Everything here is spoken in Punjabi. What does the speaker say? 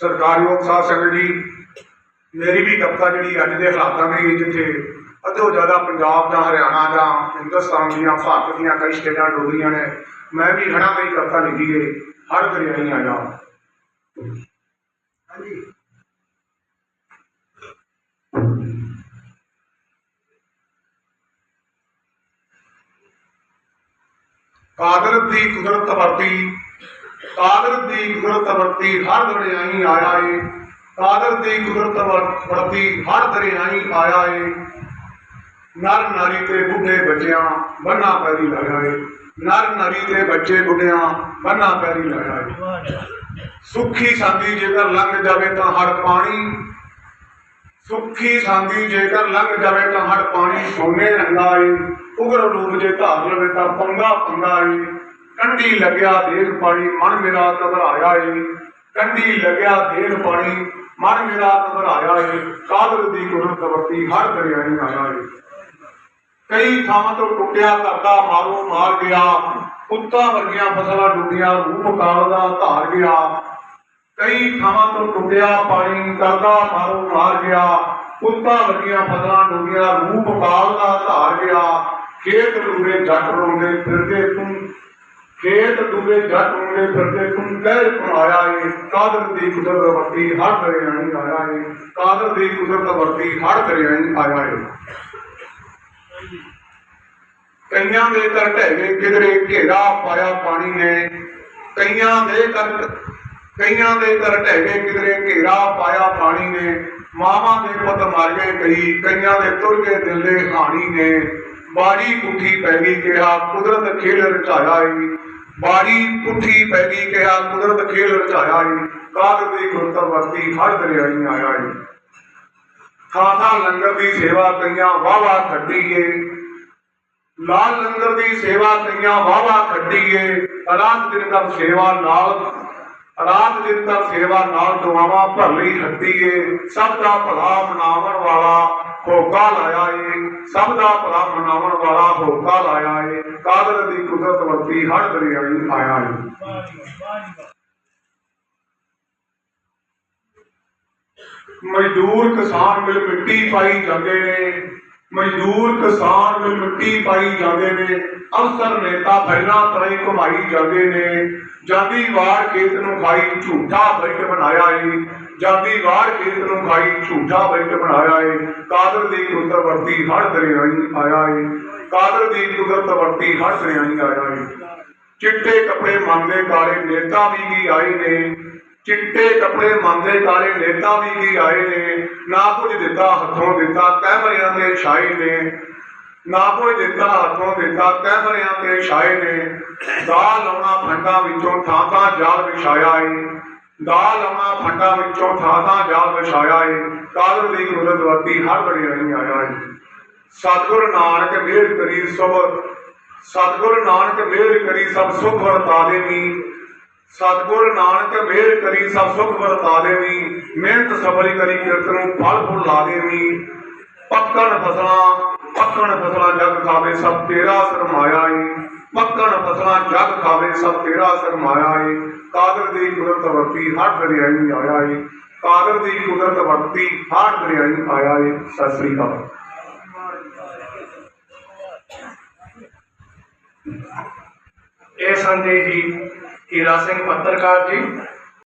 ਸਰਕਾਰਯੋਗ ਸਾਧ ਸੰਗਤ ਜੀ। ਮੇਰੀ ਵੀ ਕਵਿਤਾ ਜਿਹੜੀ ਅੱਜ ਦੇ ਹਾਲਾਤਾਂ ਦੇ ਜਿੱਥੇ ਅੱਧੋ ਜ਼ਿਆਦਾ ਪੰਜਾਬ ਦਾ ਹਰਿਆਣਾ ਦਾ ਹਿੰਦੁਸਤਾਨ ਦੀਆਂ ਭਾਰਤ ਦੀਆਂ ਕਈ ਸਟੇਟਾਂ ਡੁੱਬੀਆਂ ਨੇ ਮੈਂ ਵੀ ਹੜ੍ਹਾਂ ਦੀ ਕਵਿਤਾ ਲਿਖੀ ਹੈ ਹਰ ਦਰਿਆਈ ਆਇਆ ਹਾਂਜੀ। ਕਾਦਰ ਦੀ ਕੁਦਰਤ ਵਰਤੀ ਕਾਦਰ ਦੀ ਕੁਦਰਤ ਵਰਤੀ ਹਰ ਦਰਿਆਈ ਆਇਆ ਏ ਕਾਦਰ ਦੀ ਕੁਦਰਤ ਵਰਤੀ ਹਰ ਦਰਿਆਈ ਆਇਆ ਏ ਨਰ ਨਾਰੀ ਤੇ ਬੁੱਢੇ ਬੱਚਿਆਂ ਬੰਨਾ ਪੈਰੀ ਲਾਇਆ ਏ ਨਰ ਨਾਰੀ ਤੇ ਬੱਚੇ ਬੁੱਢਿਆਂ ਬੰਨਾ ਪੈਰੀ ਲਾਇਆ ਏ ਸੁੱਖੀ ਸਾਂਦੀ ਜੇਕਰ ਲੰਘ ਜਾਵੇ ਤਾਂ ਹਰ ਪਾਣੀ। ਸੁਖੀ ਸਾਂਦੀ ਜੇਕਰ ਲੰਘ ਜਾਵੇ ਤਾਂ ਹਰ ਪਾਣੀ ਸੋਨੇ ਰੰਗਾ ਏ ਉਗਰ ਰੂਪ ਜੇ ਧਾਰ ਲਵੇ ਤਾਂ ਪੰਗਾ ਪੰਗਾ ਏ ਕੰਢੀ ਲੱਗਿਆ ਦੇਰ ਪਾਣੀ, ਮਨ ਮੇਰਾ ਘਬਰਾਇਆ ਏ। ਕੰਢੀ ਲੱਗਿਆ ਦੇਖ ਪਾਣੀ, ਮਨ ਮੇਰਾ ਘਬਰਾਇਆ ਏ। ਕਾਦਰ ਦੀ ਕੁਦਰਤ ਵਰਤੀ ਹਰ ਦਰਿਆਈ ਆਇਆ ਏ। ਕਈ ਥਾਵਾਂ ਤੋਂ ਟੁੱਟਿਆ ਕਰਦਾ ਮਾਰੋ ਮਾਰ ਗਿਆ। ਕੁੱਤਾ ਵਰਗੀਆਂ ਫਸਲਾਂ ਡੁੱਬੀਆਂ, ਰੂਪ ਕਾਲ ਦਾ ਧਾਰ ਗਿਆ। ਕਈ ਥਾਵਾਂ ਤੋਂ ਟੁੱਟਿਆ ਪਾਣੀ ਕਰਦਾ ਮਾਰੋ ਮਾਰ ਗਿਆ। ਕੁੱਤਾ ਵਰਗੀਆਂ ਫਸਲਾਂ ਡੁੱਬੀਆਂ, ਰੂਪ ਕਾਲ ਦਾ ਧਾਰ ਗਿਆ। ਖੇਤ ਡੁੱਬੇ ਜੱਟ ਰੋਂਦੇ ਫਿਰਦੇ, ਤੂੰ ਖੇਤ ਡੁੱਬੇ ਜੱਟ ਰੋਂਦੇ ਫਿਰਦੇ, ਤੂੰ ਕਹਿ ਕਮਾਇਆ ਏ? ਕਾਦਰ ਦੀ ਕੁਦਰਤ ਵਰਤੀ ਹਰ ਦਰਿਆਈ ਆਇਆ ਏ। ਕਾਦਰ ਦੀ ਕੁਦਰਤ ਵਰਤੀ ਹਰ ਦਰਿਆਈ ਆਇਆ ਏ। ਕਈਆਂ ਦੇ ਘਰ ਢਹਿ ਕਿਧਰੇ ਘੇਰਾ ਪਾਇਆ ਪਾਣੀ ਨੇ। ਕਈਆਂ ਦੇ ਘਰ ਕਈਆਂ ਦੇ ਘਰ ਢਹਿ ਕਿਧਰੇ ਘੇਰਾ ਪਾਇਆ ਪਾਣੀ ਨੇ। ਮਾਵਾਂ ਦੇ ਪੁੱਤ ਮਰ ਗਏ ਕਈ, ਕਈਆਂ ਦੇ ਤੁਰ ਗਏ ਦਿਲ ਦੇ ਹਾਣੀ ਨੇ। ਬਾੜੀ ਪੁੱਠੀ ਪੈ ਗਈ ਕਿਹਾ, ਕੁਦਰਤ ਖੇਲ ਰਚਾਇਆ ਈ ਬਾੜੀ ਪੁੱਠੀ ਪੈ ਗਈ ਕਿਹਾ, ਕੁਦਰਤ ਖੇਲ ਰਚਾਇਆ ਈ ਕਾਦਰ ਦੀ ਗੁਰਤ ਵਰਤੀ ਹਰ ਦਰਿਆਈ ਆਇਆ ਈ। ਥਾਂ ਥਾਂ ਲੰਗਰ ਦੀ ਸੇਵਾ ਕਈਆਂ ਵਾਵਾ ਖੱਟੀਏ ਲਾਲ ਲੰਗਰ ਦੀ ਸੇਵਾ ਕਈਆਂ ਵਾਵਾ ਖੱਟੀਏ ਰਾਤ ਦਿਨ ਕਰ ਸੇਵਾ ਨਾਲ ਰਾਤ ਦਿਨ ਕਰ ਸੇਵਾ ਨਾਲ ਦੁਆਵਾਂ ਭਰ ਲਈ ਹੱਟੀਏ ਸਭ ਦਾ ਭਲਾ ਮਨਾਵਣ ਵਾਲਾ ਹੋਕਾ ਲਾਇਆ ਏ, ਸਭ ਦਾ ਭਲਾ ਮਨਾਵਣ ਵਾਲਾ ਹੋਕਾ ਲਾਇਆ ਏ, ਕਾਦਰ ਦੀ ਕੁਦਰਤ ਵਰਤੀ ਹਰ ਦਰਿਆਈ ਆਇਆ ਏ। ਮਜ਼ਦੂਰ ਕਿਸਾਨ ਮਿਲ ਮਿੱਟੀ ਪਾਈ ਜਾਂਦੇ ਨੇ ਮਜ਼ਦੂਰ ਕਿਸਾਨ ਮਿਲ ਮਿੱਟੀ ਪਾਈ ਜਾਂਦੇ ਨੇ, ਅਫਸਰ ਨੇਤਾ ਫੈਲਾਂ ਤਰਾਈ ਘੁਮਾਈ ਜਾਂਦੇ ਨੇ। ਜਾਂਦੀ ਵਾਰ ਖੇਤ ਨੂੰ ਖਾਈ, ਝੂਠਾ ਬੈਠ ਬਣਾਇਆ ਏ। ਜਾਂਦੀ ਵਾਰ ਖੇਤ ਨੂੰ ਖਾਈ, ਝੂਠਾ ਬੈਠ ਬਣਾਇਆ ਏ। ਕਾਦਰ ਦੀ ਕੁਦਰਤ ਵਰਤੀ ਹਰ ਦਰਿਆਈ ਆਇਆ ਏ। ਕਾਦਰ ਦੀ ਕੁਦਰਤ ਵਰਤੀ ਹਰ ਦਰਿਆਈ ਆਇਆ ਏ। ਚਿੱਟੇ ਕੱਪੜੇ ਮੰਗਦੇ ਕਾਲੇ ਨੇਤਾ ਵੀ ਕੀ ਆਏ ਨੇ। ਚਿੱਟੇ ਕੱਪੜੇ ਮੰਦੇ ਕਾਲੇ ਨੇਤਾ ਵੀ ਕੀ ਆਏ ਨੇ, ਨਾ ਕੁਝ ਦਿੱਤਾ ਹੱਥੋਂ ਦਿੱਤਾ ਕੈਮਰਿਆਂ ਤੇ ਛਾਏ ਨੇ, ਨਾ ਕੁਝ ਦਿੱਤਾ ਹੱਥੋਂ ਦਿੱਤਾ ਕੈਮਰਿਆਂ ਤੇ ਛਾਏ ਨੇ। ਦਾ ਲਾਉਣਾ ਫੰਡਾਂ ਵਿੱਚੋਂ ਥਾਂ ਥਾਂ ਜਾਲ ਵਿਛਾਇਆ ਏ। ਦਾ ਲਾਉਣਾ ਫੰਡਾਂ ਵਿੱਚੋਂ ਥਾਂ ਥਾਂ ਜਾਲ ਵਿਛਾਇਆ ਏ। ਕਾਦਰ ਦੀ ਕੁਦਰਤ ਹਰ ਹਰ ਬੜਿਆਈ ਆਇਆ ਏ। ਸਤਿਗੁਰ ਨਾਨਕ ਮਿਹਰ ਕਰੀ ਸਭ, ਸਤਿਗੁਰ ਨਾਨਕ ਮਿਹਰ ਕਰੀ ਸਭ ਸੁਖ ਵਰਤਾ ਦੇਵੀ। ਸਤਿਗੁਰ ਨਾਨਕ ਮਿਹਰ ਕਰੀ, ਸਭ ਸੁਖ ਵਰਤਾ ਦੇਵੀ। ਮਿਹਨਤ ਸਬਰੀ ਕਰੀ, ਕਿਰਤ ਨੂੰ ਫਲ ਫੁੱਲ ਲਾ ਦੇਵੀ। ਪੱਕਣ ਫਸਲਾਂ ਪੱਕਣ ਫਸਲਾਂ ਜਗ ਖਾਵੇ, ਸਭ ਤੇਰਾ ਸਰਮਾਇਆ ਏ। ਪੱਕਣ ਫਸਲਾਂ ਜਗ ਖਾਵੇ, ਸਭ ਤੇਰਾ ਸਰਮਾਇਆ ਏ। ਕਾਦਰ ਦੀ ਕੁਦਰਤ ਵਰਤੀ, ਹਰ ਦਰਿਆਈ ਆਇਆ ਏ। ਕਾਦਰ ਦੀ ਕੁਦਰਤ ਵਰਤੀ, ਹਰ ਦਰਿਆਈ ਆਇਆ ਏ। ਸਤਿ ਸ੍ਰੀ ਅਕਾਲ। ਇਹ ਸੰਦੇ ਜੀ ਹੀਰਾ ਸਿੰਘ ਪੱਤਰਕਾਰ ਜੀ